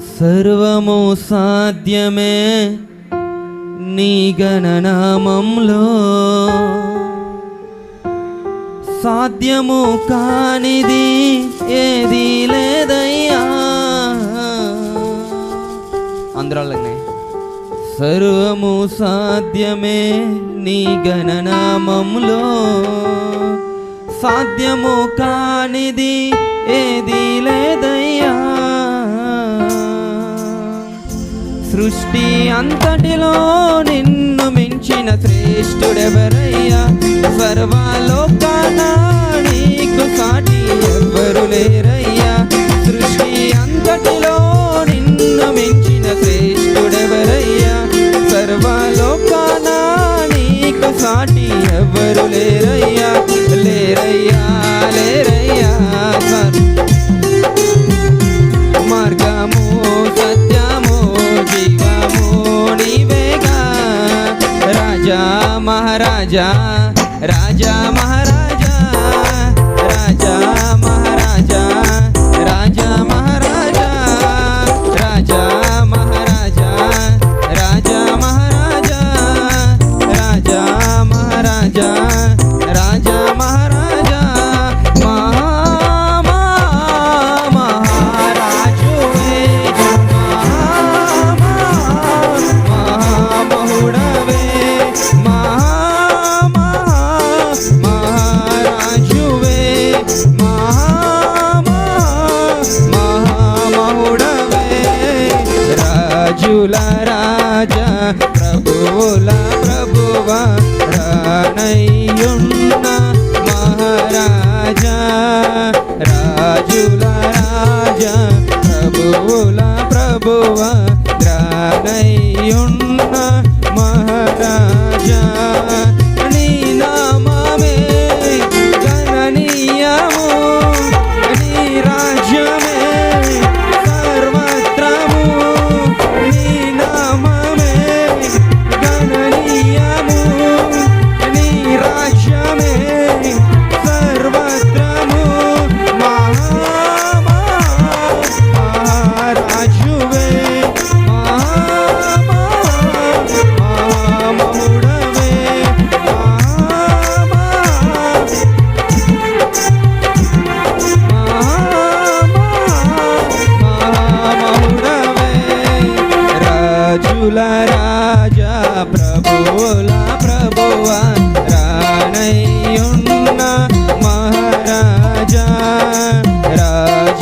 సర్వము సాధ్యమే నీ గణనామంలో. సాధ్యము కానిది ఏది లేదయ్యా. అందరాలనే సర్వము సాధ్యమే నీ గణనామంలో. సాధ్యము కానిది ఏది లేదయ్యా. సృష్టి అంతటిలో నిన్ను మించిన శ్రేష్ఠుడెవరయ్యా? సర్వలోకాన నీకు సాటి ఎవ్వరు లేరయ్యా? సృష్టి అంతటిలో राजा राजा महाराज।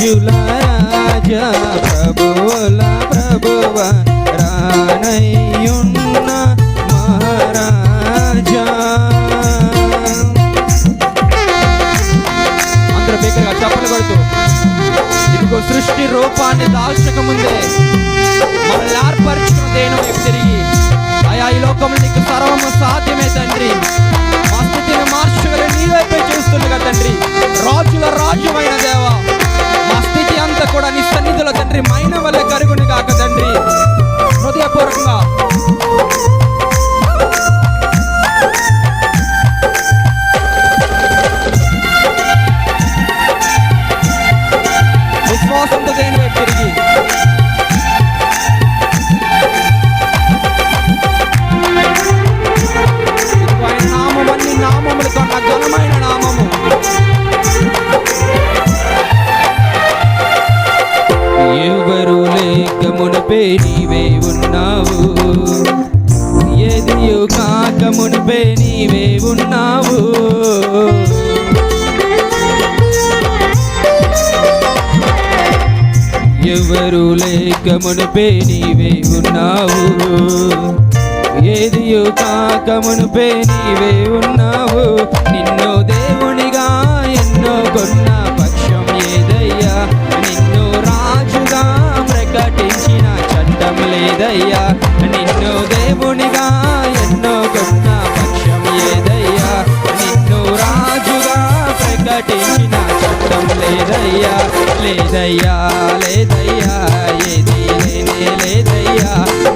రాజుల రాజా ప్రభువుల ప్రభువ రానయ్యున్న మహారాజా. అందరూ బిగ్గరగా చప్పలు కొడుతూ ఇదిగో సృష్టి రూపాన్ని దాల్చక ముందే మనల్ని ఏర్పరచుకున్న దేని వైపు తిరిగి అయా ఈ లోకంలో నీకు సర్వము సాధ్యమే తండ్రి. మా స్థితిని మార్చగల నీ వైపే చూస్తుండగా తండ్రి. రాజుల రాజ్యమైన దేవా విశ్వాసంతో దేని వైపు తిరిగి ఆయన నామం అన్ని ఘనమైన నామము. ఎవరు లేక మునిపే నీవే ఉన్నావు? ఎదియు కాక మునిపే నీవే ఉన్నావు? ఎవరు లేక మునిపే నీవే ఉన్నావు? ఏదియో కాక మునిపే నీవే ఉన్నావు? నిన్ను దేవునిగా ఎన్నో కొన్న పక్షం ఏదయ్యా నిన్ను రాజుగా ప్రకటించిన చట్టం లేదయ్యా. నిన్ను దేవునిగా లేదయ్యా లేదయ్యా ఏది లేనే లేదయ్యా.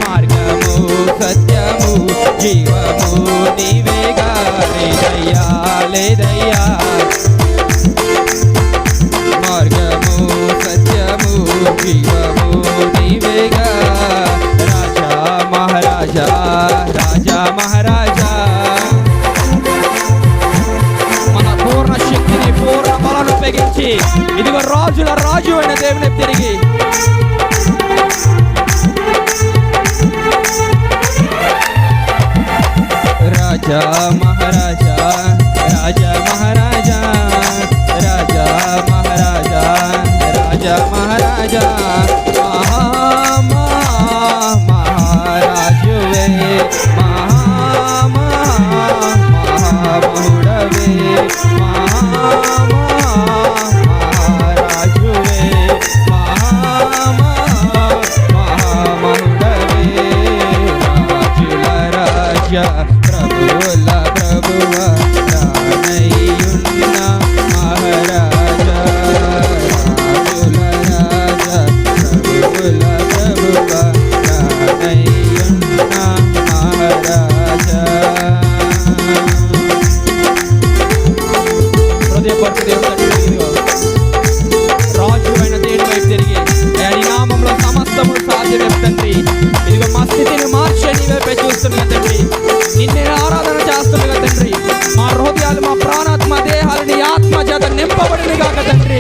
మార్గము సత్యము జీవము నీవేగా. లేదయ్యా లేదయ్యా. మార్గము సత్యము జీవము నీవేగా. రాజా మహారాజా రాజా మహారాజా. మన పూర్ణ శక్తిని పూర్ణ బలను పెగించి ఇదిగో రాజుల రాజు అయిన దేవుని తిరిగి. రాజా మహారాజా నింపబడిన కాక తండ్రి.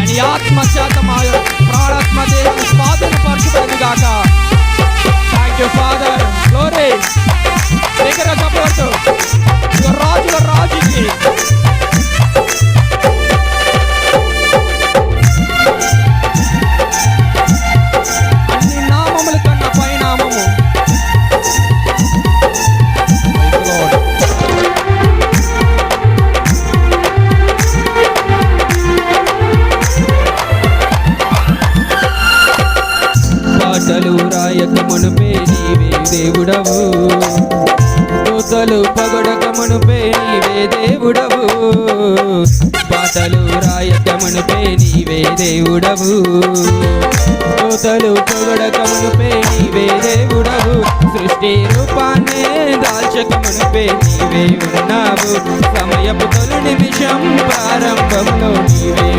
అని ఆత్మ శాతమాయ ప్రాణాత్మ దేహం స్వాధీనపరచబడిన కాక థ్యాంక్ యూ ఫాదర్ రాతలు రాయకమునుపే నీవే దేవుడవు. కోతలు పొగడకమునుపే నీవే దేవుడవు. సృష్టి రూపాన్నే దాల్చకమునుపే నీవే ఉన్నావు. సమయపు తొలి నిమిషం ప్రారంభంలో నీవే